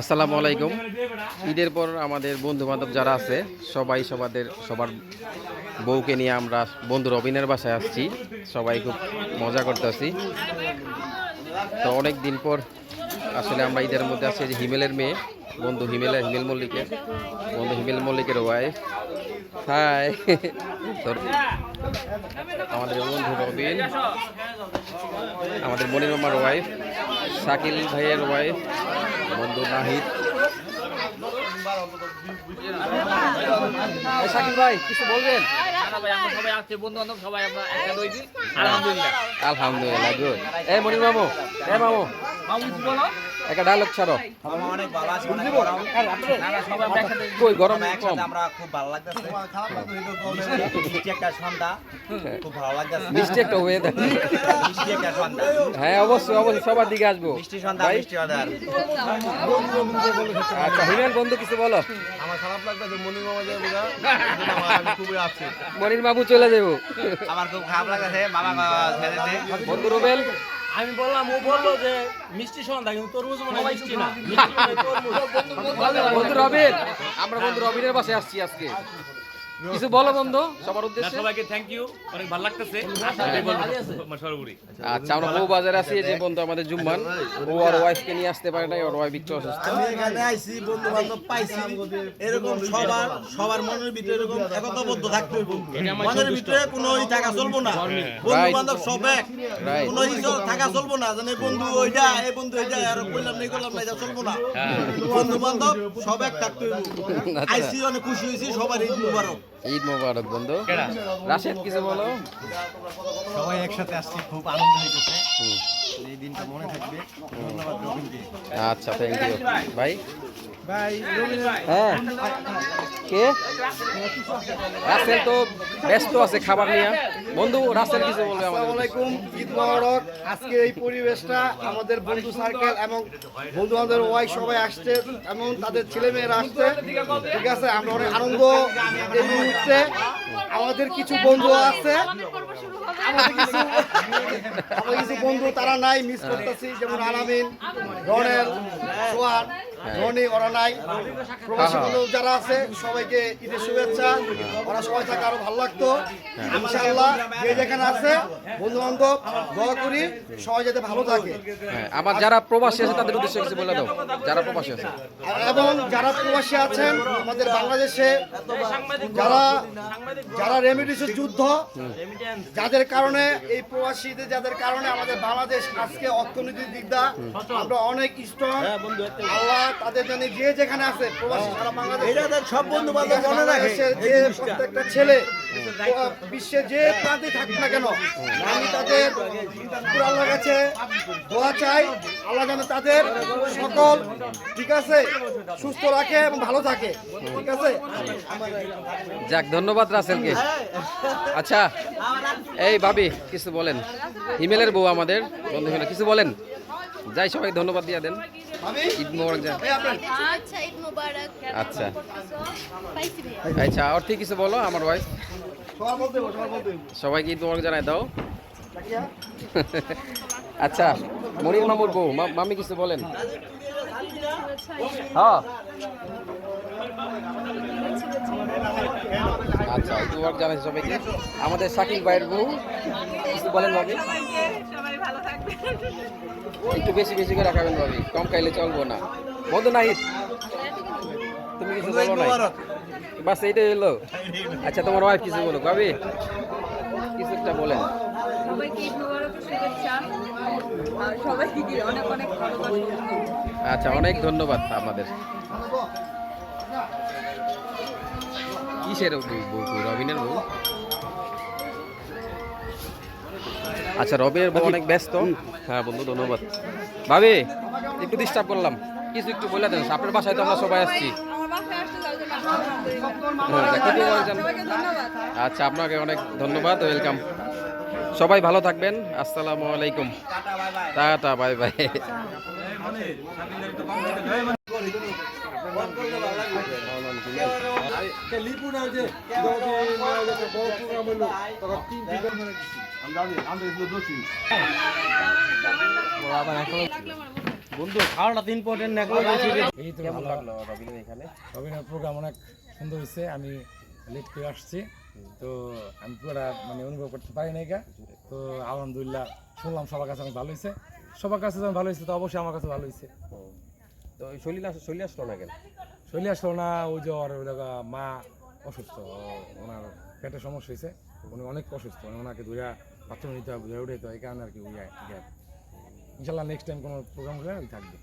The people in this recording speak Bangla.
আসসালামু আলাইকুম। ঈদের পর আমাদের বন্ধু বান্ধব যারা আছে, সবাই সবাদের, সবার বউকে নিয়ে আমরা বন্ধু রবিনের বাসায় আসছি। সবাই খুব মজা করতেছি। তো অনেক দিন পর আসলে আমরা ঈদের মধ্যে আছি যে হিমেলের মেয়ে, বন্ধু হিমেলের হিমেল মল্লিকের, বন্ধু হিমেল মল্লিকের ওয়াইফ হাই আমাদের বন্ধু রবিন, আমাদের মনির মামার ওয়াইফ শাকিল ভাইয়ের ওয়াইফ বন্ধু নাহিদ। এই শাকিল ভাই কিছু বলবেন? আলহামদুলিল্লাহ। আলহামদুলিল্লাহ গুড এই মনির মামু এ মামু। মামু বলো। একটা ডায়লগ ছাড়ো। অনেক ভালো আছে অনেক গরম। কই গরম আমরা কম? আমরা খুব ভালো লাগতেছে। একটা সন্ধ্যা। খুব ভালো লাগতেছে। একটা ওয়েদার মিষ্টি একটা সন্ধ্যা। হ্যাঁ অবশ্যই অবশ্যই সবার দিকে আসব। সন্ধ্যা আচ্ছা হিমেল বন্ধু কিছু বলো? আমার খারাপ লাগতেছে মনির মামা যাবে বুঝা আমি খুবই আসছি মনির বাবু চলে যাব। আমার খুব খারাপ লাগতেছে মামা বন্ধু রুবেল? আমি বললাম ও বলল যে মিষ্টি সন্ধ্যা কিন্তু তরমুজ মনে মিষ্টি না। বন্ধু রবিন আমরা বন্ধু রবিনের বাসায় আসছি আজকে। কিছু বলো বন্ধু? সবার উদ্দেশ্যে? সবাইকে থ্যাংক ইউ অনেক ভালো লাগতেছে। বলব আমার সর্বোপরি। আচ্ছা আমরা বউ বাজারে আছি যে বন্ধু আমাদের জুম্মান। ও আর ওয়াইফকে নিয়ে আসতে পারে নাই ওর ওয়াইফ একটু অসুস্থ। আমি এখানে আইছি বন্ধু বান্ধব পাইছি। এরকম সবার সবার মনের ভিতরে এরকম একতাবদ্ধ থাকতে হইব। মনের ভিতরে কোনো ই থাকা চলবো না। বন্ধু বান্ধব সব এক। কোনো ই চল- থাকা চলবো না। জানে বন্ধু ওইটা এই বন্ধু ওইটা আর কইলাম নাই করলাম না এটা চলবো না। বন্ধু বান্ধব সব এক থাকতে হইব। আচ্ছা। আইছি অনেক খুশি হয়েছি সবার ঈদ মুবারক। ঈদ মোবারক বন্ধু। রাশেদ কিছু বলো? সবাই একসাথে আসছি খুব আনন্দ হইতেছে। এই দিনটা মনে থাকবে। ধন্যবাদ রবীন্দ্র আচ্ছা থ্যাংক ইউ ভাই? ভাই হ্যাঁ। কে? রাসেল তো ব্যস্ত আছে খাবার নিয়ে। বন্ধু রাসেল কিছু বলবে আমাদের আসসালামাইকুম ঈদ মোবারক। আজকে এই পরিবেশটা আমাদের বন্ধু সার্কেল এবং বন্ধু বান্ধবের ওয়াইফ সবাই আসছে এবং তাদের ছেলে মেয়েরা আসছে। ঠিক আছে আমরা অনেক আনন্দ এই মুহূর্তে। আমাদের কিছু বন্ধু আছে। আমাদের কিছু আমাদের কিছু বন্ধু তারা নাই মিস করতেছি যেমন আলামিন রনেল সোহান। রনি ওরা নাই। প্রবাসী বন্ধু যারা আছে সবাইকে ঈদের শুভেচ্ছা। ওরা সবাই থাকে আরও ভালো লাগতো। ইনশাআল্লাহ যে যেখানে আছে বন্ধু বান্ধব দোয়া করি সবাই যাতে ভালো থাকে। হ্যাঁ আবার যারা প্রবাসী আছে তাদের উদ্দেশ্যে কিছু বলে দাও। যারা প্রবাসী আছে। এবং যারা প্রবাসী আছেন আমাদের বাংলাদেশে যারা যারা রেমিডিসের যুদ্ধ যাদের কারণে এই প্রবাসীদের যাদের কারণে আমাদের বাংলাদেশ আজকে অর্থনৈতিক দিক দা আমরা অনেক স্ট্রং আল্লাহ তাদের জন্য যে যেখানে আছে প্রবাসী সারা বাংলাদেশ এটা সব বন্ধু বান্ধব মনে রাখে যে প্রত্যেকটা ছেলে বিশ্বে যে প্রান্তে থাকুক না কেন আমি তাদের উপর আল্লাহর কাছে দোয়া চাই আল্লাহ যেন তাদের সকল ঠিক আছে সুস্থ রাখে এবং ভালো থাকে ঠিক আছে? যাক ধন্যবাদ রাসেলকে। আচ্ছা এই ভাবি কিছু বলেন। ইমেলের বউ আমাদের বন্ধু কিছু বলেন? যাই সবাই ধন্যবাদ দিয়ে দেন। ঈদ মোবারক যা আচ্ছা ঈদ মুবারক। আচ্ছা। আচ্ছা আর ঠিক কিছু বলো আমার হবে। সবাইকে ঈদ মোবারক জানাই দাও। আচ্ছা মনির মামুর বউ মামি কিছু বলেন? হ্যাঁ। আচ্ছা ঈদ মোবারক জানাই সবাইকে। আমাদের শাকিল ভাইয়ের বউ কিছু বলেন ভাবি একটু বেশি বেশি করে খাবেন ভাবি। কম খাইলে চলবো না। বন্ধু নাহিদ তুমি কিছু বলো না বাস এইটাই হলো আচ্ছা তোমার ওয়াইফ কিছু বলো ভাবি কিছু একটা বলেন। সবাইকে ঈদ মুবারকের শুভেচ্ছা। আর সবাইকে অনেক অনেক ভালোবাসা আচ্ছা অনেক ধন্যবাদ আমাদের। কিসের বউ? রবিনের বউ? আচ্ছা রবিনের বউ অনেক ব্যস্ত। হ্যাঁ বন্ধু ধন্যবাদ। ভাবি একটু ডিস্টার্ব করলাম। কিছু একটু বলে দেন আপনার বাসায় তো আমরা সবাই আসছি। হ্যাঁ, আচ্ছা আপনাকে অনেক ধন্যবাদ ওয়েলকাম সবাই ভালো থাকবেন আসসালামু আলাইকুম। Tata bye bye. বন্ধু খাওয়াটা এই তো ভালো। লাগল রবিনের এখানে? প্রোগ্রাম অনেক সুন্দর হয়েছে আমি লেট করে আসছি। তো আমি পুরোটা মানে অনুভব করতে পারি না গা। তো আলহামদুলিল্লাহ শুনলাম সবার কাছে অনেক ভালো হয়েছে। সবার কাছে যখন ভালো হয়েছে তো অবশ্যই আমার কাছে ভালো হয়েছে। তো শৈলী শৈলী আসলো না কেন? চলে আসলো না ওই যে ওর মা অসুস্থ, ওনার পেটের সমস্যা হয়েছে উনি অনেক অসুস্থ ওনাকে ধরে বাথরুমে নিতে হবে ধরে উঠে তো এই কারণে আর কি ওই ইনশাল্লাহ নেক্সট টাইম কোনো প্রোগ্রাম হলে আমি থাকবে।